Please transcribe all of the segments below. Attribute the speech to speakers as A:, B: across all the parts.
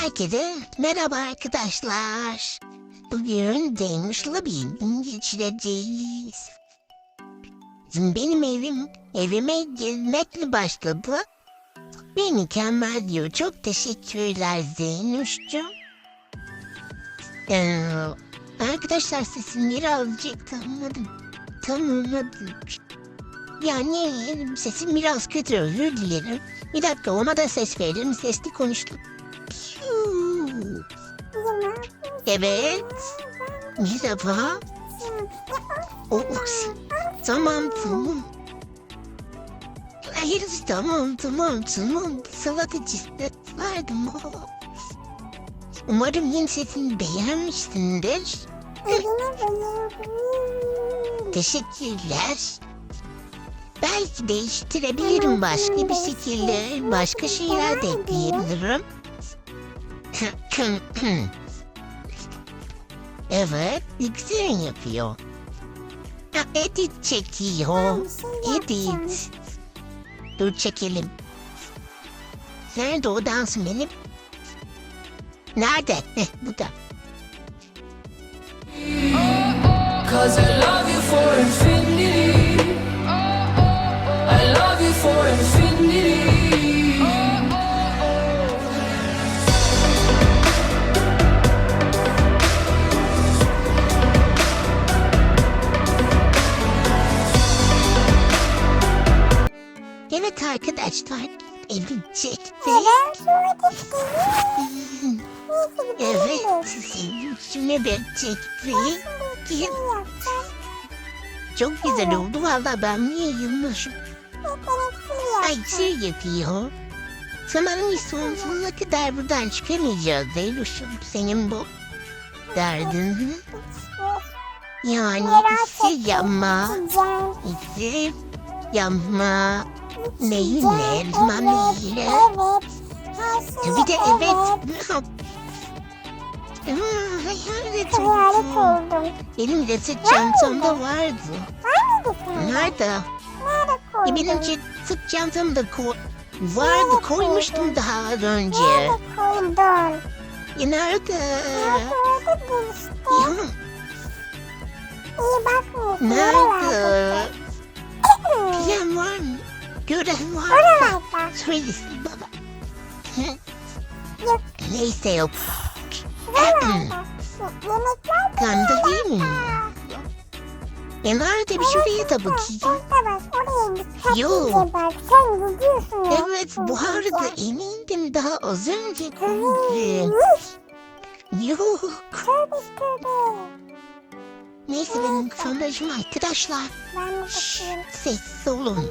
A: Herkese merhaba arkadaşlar. Bugün Demiş'le bir geçireceğiz. Benim evim, evime gezmekle başladı. Ve mükemmel diyor. Çok teşekkürler Zeynuş'cum. Ee, arkadaşlar sesini birazcık tanımadım. Tanımadım. Yani sesim biraz kötü özür dilerim. Bir dakika ona da ses verelim. Sesli konuştum. Evet. Merhaba. O, tamam tamam. Hayır tamam tamam tamam. Salatacı verdim. Umarım yeni sesini beğenmişsindir. Teşekkürler. Belki değiştirebilirim başka bir şekilde. Başka şeyler de ekleyebilirim. Evet, güzel yapıyor. Ha, edit çekiyor. Edit. Dur çekelim. Nerede o dans benim? Nerede? Heh, bu da.
B: Cause I love you for infinity.
A: Arkadaşlar, evlenecektik. Evet, sizin üstüne verecektik. Çok güzel oldu valla ben niye yılmışım. Ay şey yapıyor. Sanırım sonsuza kadar buradan çıkamayacağız Zeynuş'um. Senin bu derdin. Yani şey yapma, şey yapma. Neyle, elma neyle? Bir de evet. Hayalet oldum. Benim de sırt çantamda vardı.
C: Nerede
A: E, benim sırt çantamda ko vardı koymuştum daha önce.
C: Nerede koydun?
A: E, nerede?
C: Nerede.
A: Ya,
C: İyi bakmıyorsun.
A: nerede? Gören var?
C: Oralarda.
A: Söylesin baba.
C: Yok.
A: Neyse yok.
C: Oralarda. Yemekler
A: Kanda değil mi? E nerede bir şuraya da bakayım.
C: Bak. Oraya edin bak. Sen gidiyorsun ya.
A: Evet bu arada emindim daha az önce.
C: Kızım.
A: Yok.
C: Tövbe tövbe.
A: Neyse benim sondajım arkadaşlar.
C: Ben de
A: Şşş, sessiz olun.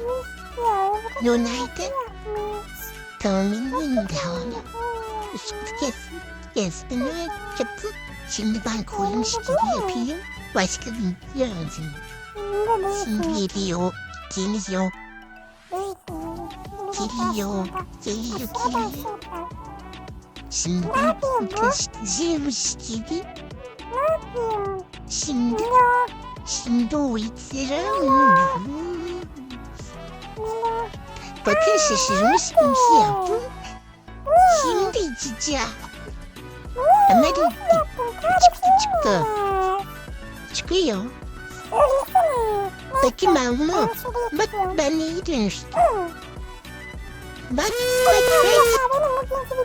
A: Yo nerede?
C: yapmış.
A: Tahminim de hala. Üstü kes. Kestim ve yaptım. Şimdi ben koymuş gibi yapayım. Başka bir lazım. Şimdi geliyor. Geliyor. Geliyor. Geliyor. Geliyor. Şimdi ben kaçtırmış gibi. Şimdi, şimdi o iksiri Bakın şaşırmış kimse yaptım. Şimdi içeceğim. Gitti. Çıktı çıktı. Çıkıyor. Ben bunu. Bak ben neyi dönüştüm. Bak bak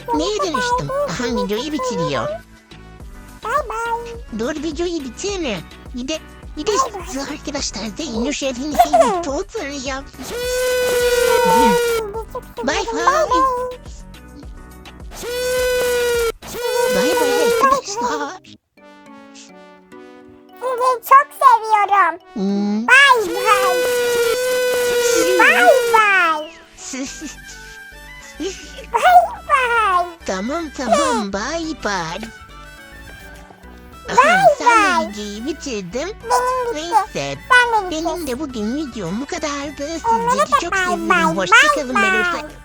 A: bak. Neye dönüştüm? Aha videoyu bitiriyor. Dur videoyu bitirme. Bir siz arkadaşlar Zeynep evini birlikte oturuyor. Bye bye. Bay bay arkadaşlar.
C: Sizi çok seviyorum.
A: Hmm.
C: Bye bye. Bye bye. Bye bye.
A: tamam tamam bay bay. Sen de videoyu bitirdim.
C: Benim bitti.
A: Neyse
C: Ben de bitti.
A: benim de bugün videom bu kadardı. Sizleri çok seviyorum. Hoşçakalın.
C: bye
A: Ben.